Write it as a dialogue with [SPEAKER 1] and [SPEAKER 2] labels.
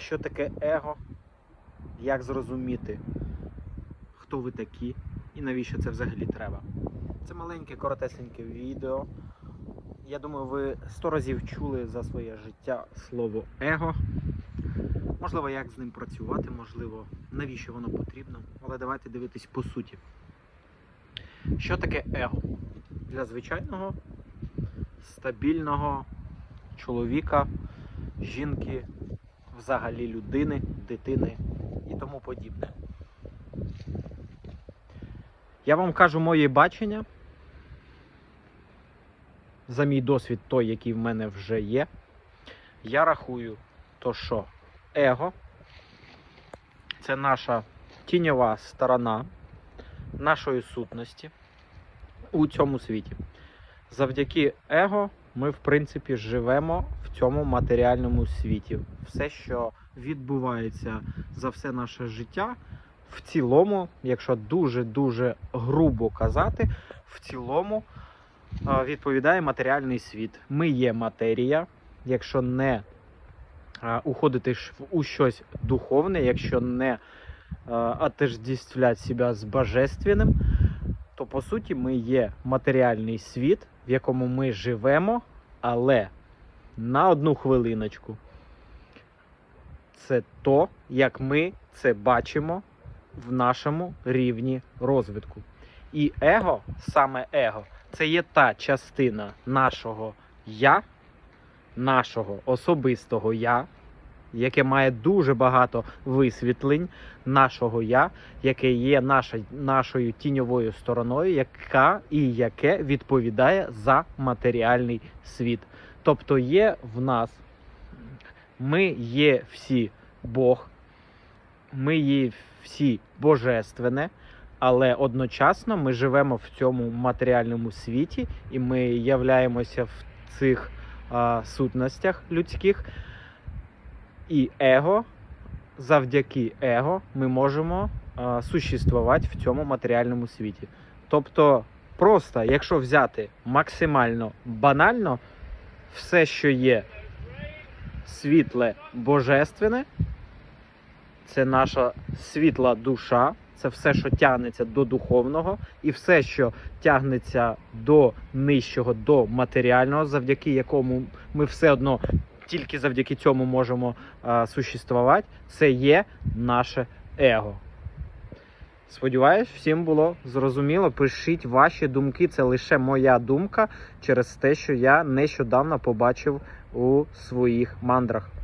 [SPEAKER 1] що таке его, як зрозуміти, хто ви такі і навіщо це взагалі треба. Це маленьке, коротесеньке відео. Я думаю, ви сто разів чули за своє життя слово его. Можливо, як з ним працювати, можливо, навіщо воно потрібно. Але давайте дивитись по суті. Що таке его? Для звичайного, стабільного чоловіка, жінки, взагалі людини, дитини і тому подібне. Я вам кажу моє бачення. За мій досвід, той, який в мене вже є. Я рахую, то що его це наша тіньова сторона нашої сутності у цьому світі. Завдяки его ми, в принципі, живемо в цьому матеріальному світі. Все, що відбувається за все наше життя, в цілому, якщо дуже-дуже грубо казати, в цілому відповідає матеріальний світ. Ми є матерія, якщо не уходити у щось духовне, якщо не отождествлять себе з божественним, то по суті ми є матеріальний світ, в якому ми живемо, але на одну хвилиночку. Це то, як ми це бачимо в нашому рівні розвитку. І его, саме его, це є та частина нашого я, нашого особистого я, яке має дуже багато висвітлень нашого я, яке є наша, нашою тіньовою стороною, яка і яке відповідає за матеріальний світ. Тобто є в нас, ми є всі Бог, ми є всі божественне, але одночасно ми живемо в цьому матеріальному світі, і ми являємося в цих а, сутностях людських. І его, завдяки его, ми можемо а, существувати в цьому матеріальному світі. Тобто, просто, якщо взяти максимально банально, все, що є світле божественне, це наша світла душа, це все, що тягнеться до духовного, і все, що тягнеться до нижчого, до матеріального, завдяки якому ми все одно тільки завдяки цьому можемо а, существувати, це є наше его. Сподіваюсь, всім було зрозуміло. Пишіть ваші думки. Це лише моя думка через те, що я нещодавно побачив у своїх мандрах.